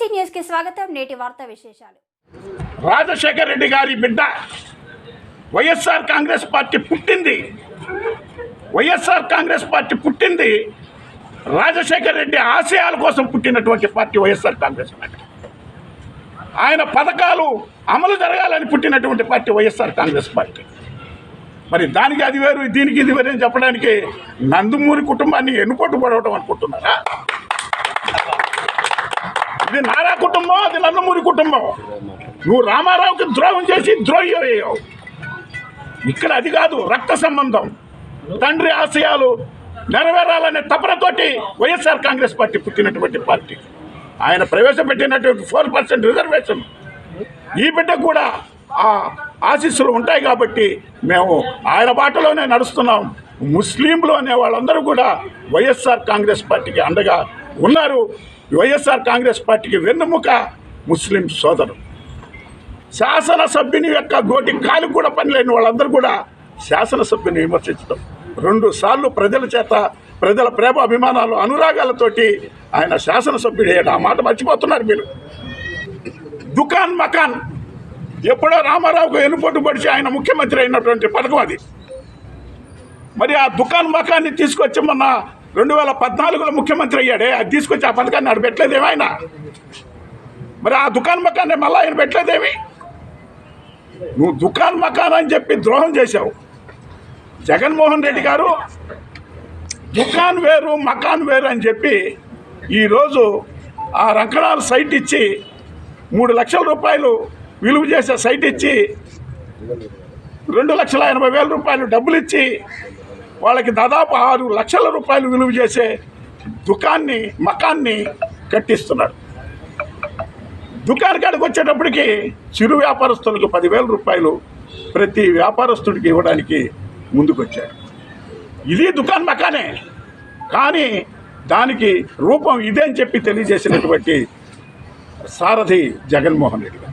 AC న్యూస్కి స్వాగతం. నేటి వార్తా విశేషాలు. రాజశేఖర్ రెడ్డి గారి బిడ్డ వైఎస్ఆర్ కాంగ్రెస్ పార్టీ పుట్టింది. వైఎస్ఆర్ కాంగ్రెస్ పార్టీ పుట్టింది రాజశేఖర్ రెడ్డి ఆశయాల కోసం పుట్టినటువంటి పార్టీ వైఎస్ఆర్ కాంగ్రెస్ పార్టీ. ఆయన పథకాలు అమలు జరగాలని పుట్టినటువంటి పార్టీ వైఎస్ఆర్ కాంగ్రెస్ పార్టీ. మరి దానికి అది వేరు దీనికి ఇది వేరు అని చెప్పడానికి నందమూరి కుటుంబాన్ని ఎన్నుకోటు పడవటం అనుకుంటున్నారా? ఇది నారా కుటుంబం అది నందమూరి కుటుంబం. నువ్వు రామారావుకి ద్రోహం చేసి ద్రోహి అయ్యావు. ఇక్కడ అది కాదు రక్త సంబంధం. తండ్రి ఆశయాలు నెరవేరాలనే తపనతోటి వైఎస్ఆర్ కాంగ్రెస్ పార్టీ పుట్టినటువంటి పార్టీ. ఆయన ప్రవేశపెట్టినటువంటి ఫోర్ పర్సెంట్ రిజర్వేషన్. ఈ బిడ్డ కూడా ఆ ఆశీస్సులు ఉంటాయి కాబట్టి మేము ఆయన బాటలోనే నడుస్తున్నాం. ముస్లింలు అనే వాళ్ళందరూ కూడా వైఎస్ఆర్ కాంగ్రెస్ పార్టీకి అండగా ఉన్నారు. వైఎస్ఆర్ కాంగ్రెస్ పార్టీకి వెన్నుముక ముస్లిం సోదరు. శాసనసభ్యుని యొక్క గోటి కాలు కూడా పనిలేని వాళ్ళందరూ కూడా శాసనసభ్యుని విమర్శించడం. రెండు సార్లు ప్రజల చేత ప్రజల ప్రేమ అభిమానాలు అనురాగాలతోటి ఆయన శాసనసభ్యుడు ఆ మాట మర్చిపోతున్నారు మీరు. దుకాన్ మకాన్. ఎప్పుడో రామారావుకు ఎన్నుపోటు పడిచి ఆయన ముఖ్యమంత్రి అయినటువంటి పథకం అది. మరి ఆ దుకాన్ మకాన్ని తీసుకొచ్చి మొన్న రెండు వేల పద్నాలుగులో ముఖ్యమంత్రి అయ్యాడే అది తీసుకొచ్చి ఆ పథకాన్ని ఆడ పెట్టలేదేమో ఆయన? మరి ఆ దుకాన్ మకాన్ని మళ్ళీ ఆయన పెట్టలేదేమి? నువ్వు దుకాన్ మకాన్ అని చెప్పి ద్రోహం చేశావు. జగన్మోహన్ రెడ్డి గారు దుకాన్ వేరు మకాన్ వేరు అని చెప్పి ఈరోజు ఆ రంకణాలు సైట్ ఇచ్చి మూడు లక్షల రూపాయలు విలువ చేసే సైట్ ఇచ్చి రెండు లక్షల ఎనభై వేల రూపాయలు డబ్బులు ఇచ్చి వాళ్ళకి దాదాపు ఆరు లక్షల రూపాయలు విలువ చేసే దుకాన్ని మకాన్ని కట్టిస్తున్నాడు. దుకాణ కాడికి వచ్చేటప్పటికి చిరు వ్యాపారస్తులకు పదివేల రూపాయలు ప్రతి వ్యాపారస్తుడికి ఇవ్వడానికి ముందుకొచ్చాడు. ఇది దుకాన్ మకానే కానీ దానికి రూపం ఇదే అని చెప్పి తెలియజేసినటువంటి సారథి జగన్మోహన్ రెడ్డి గారు.